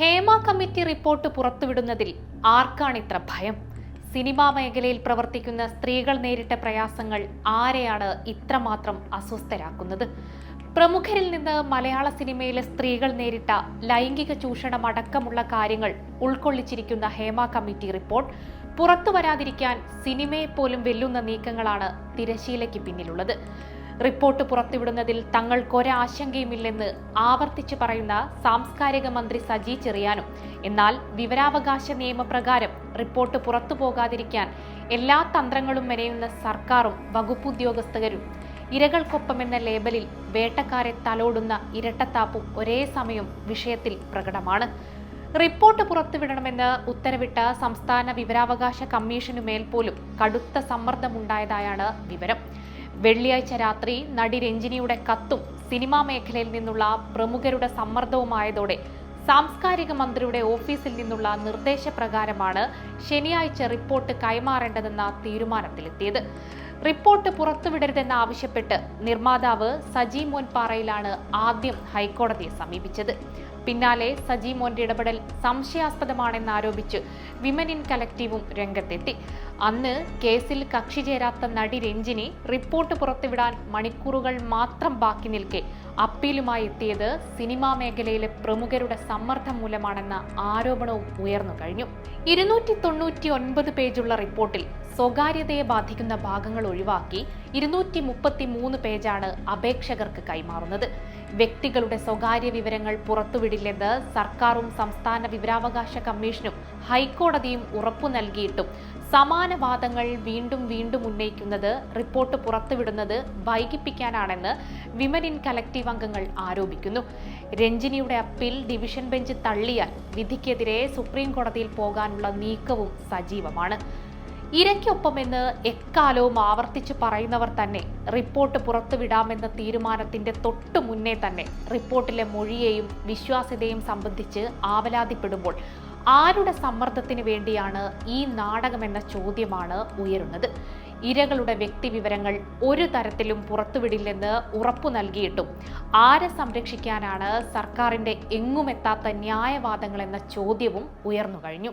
Hema committee report പുറത്തുവിടുന്നതിൽ ആർക്കാണ് ഇത്ര ഭയം? സിനിമാ മേഖലയിൽ പ്രവർത്തിക്കുന്ന സ്ത്രീകൾ നേരിട്ട പ്രയാസങ്ങൾ ആരെയാണ് ഇത്രമാത്രം അസ്വസ്ഥരാക്കുന്നത്? പ്രമുഖരിൽ നിന്ന് മലയാള സിനിമയിലെ സ്ത്രീകൾ നേരിട്ട ലൈംഗിക ചൂഷണം അടക്കമുള്ള കാര്യങ്ങൾ ഉൾക്കൊള്ളിച്ചിരിക്കുന്ന ഹേമ കമ്മിറ്റി റിപ്പോർട്ട് പുറത്തു വരാതിരിക്കാൻ സിനിമയെ പോലും വെല്ലുന്ന നീക്കങ്ങളാണ് തിരശീലയ്ക്ക് പിന്നിലുള്ളത്. റിപ്പോർട്ട് പുറത്തുവിടുന്നതിൽ തങ്ങൾക്കൊരാശങ്കയുമില്ലെന്ന് ആവർത്തിച്ചു പറയുന്ന സാംസ്കാരിക മന്ത്രി സജി ചെറിയാനും. എന്നാൽ വിവരാവകാശ നിയമപ്രകാരം റിപ്പോർട്ട് പുറത്തു പോകാതിരിക്കാൻ എല്ലാ തന്ത്രങ്ങളും മെനയുന്ന സർക്കാരും വകുപ്പുദ്യോഗസ്ഥരും. ഇരകൾക്കൊപ്പമെന്ന ലേബലിൽ വേട്ടക്കാരെ തലോടുന്ന ഇരട്ടത്താപ്പും ഒരേ സമയം വിഷയത്തിൽ പ്രകടമാണ്. റിപ്പോർട്ട് പുറത്തുവിടണമെന്ന് ഉത്തരവിട്ട സംസ്ഥാന വിവരാവകാശ കമ്മീഷനുമേൽ പോലും കടുത്ത സമ്മർദ്ദമുണ്ടായതായാണ് വിവരം. വെള്ളിയാഴ്ച രാത്രി നടി രഞ്ജിനിയുടെ കത്തും സിനിമാ മേഖലയിൽ നിന്നുള്ള പ്രമുഖരുടെ സമ്മർദ്ദവുമായതോടെ സാംസ്കാരിക മന്ത്രിയുടെ ഓഫീസിൽ നിന്നുള്ള നിർദ്ദേശപ്രകാരമാണ് ശനിയാഴ്ച റിപ്പോർട്ട് കൈമാറേണ്ടതെന്ന തീരുമാനത്തിലെത്തിയത്. റിപ്പോർട്ട് പുറത്തുവിടരുതെന്ന് ആവശ്യപ്പെട്ട് നിർമ്മാതാവ് സജി മോൻപാറയിലാണ് ആദ്യം ഹൈക്കോടതിയെ സമീപിച്ചത്. പിന്നാലെ സജി മോന്റെ ഇടപെടൽ സംശയാസ്പദമാണെന്ന് ആരോപിച്ച് വിമൻ ഇൻ കലക്റ്റീവും രംഗത്തെത്തി. അന്ന് കേസിൽ കക്ഷി ചേരാത്ത നടി രഞ്ജിനി റിപ്പോർട്ട് പുറത്തുവിടാൻ മണിക്കൂറുകൾ മാത്രം ബാക്കി നിൽക്കെ അപ്പീലുമായി എത്തിയത് സിനിമാ മേഖലയിലെ പ്രമുഖരുടെ സമ്മർദ്ദം മൂലമാണെന്ന ആരോപണവും ഉയർന്നു കഴിഞ്ഞു. ഇരുന്നൂറ്റി തൊണ്ണൂറ്റി ഒൻപത് പേജുള്ള റിപ്പോർട്ടിൽ സ്വകാര്യതയെ ബാധിക്കുന്ന ഭാഗങ്ങൾ ഒഴിവാക്കി ഇരുന്നൂറ്റി മുപ്പത്തി മൂന്ന് പേജാണ് അപേക്ഷകർക്ക് കൈമാറുന്നത്. വ്യക്തികളുടെ സ്വകാര്യ വിവരങ്ങൾ പുറത്തുവിടില്ലെന്ന് സർക്കാരും സംസ്ഥാന വിവരാവകാശ കമ്മീഷനും ഹൈക്കോടതിയും ഉറപ്പു നൽകിയിട്ടും. സമാന വാദങ്ങൾ വീണ്ടും വീണ്ടും ഉന്നയിക്കുന്നത് റിപ്പോർട്ട് പുറത്തുവിടുന്നത് വൈകിപ്പിക്കാനാണെന്ന് വിമൻ ഇൻ കലക്റ്റീവ് അംഗങ്ങൾ ആരോപിക്കുന്നു. രഞ്ജിനിയുടെ അപ്പീൽ ഡിവിഷൻ ബെഞ്ച് തള്ളിയാൽ വിധിക്കെതിരെ സുപ്രീം കോടതിയിൽ പോകാനുള്ള നീക്കവും സജീവമാണ്. ഇരയ്ക്കൊപ്പമെന്ന് എക്കാലവും ആവർത്തിച്ച് പറയുന്നവർ തന്നെ. റിപ്പോർട്ട് പുറത്തുവിടാമെന്ന തീരുമാനത്തിന്റെ തൊട്ടു മുന്നേ തന്നെ റിപ്പോർട്ടിലെ മൊഴിയെയും വിശ്വാസ്യതയും സംബന്ധിച്ച് ആവലാതിപ്പെടുമ്പോൾ ആരുടെ സമ്മർദ്ദത്തിന് വേണ്ടിയാണ് ഈ നാടകമെന്ന ചോദ്യമാണ് ഉയരുന്നത്. ഇരകളുടെ വ്യക്തിവിവരങ്ങൾ ഒരു തരത്തിലും പുറത്തുവിടില്ലെന്ന് ഉറപ്പു നൽകിയിട്ടും ആരെ സംരക്ഷിക്കാനാണ് സർക്കാരിന്റെ എങ്ങുമെത്താത്ത ന്യായവാദങ്ങൾ എന്ന ചോദ്യവും ഉയർന്നു കഴിഞ്ഞു.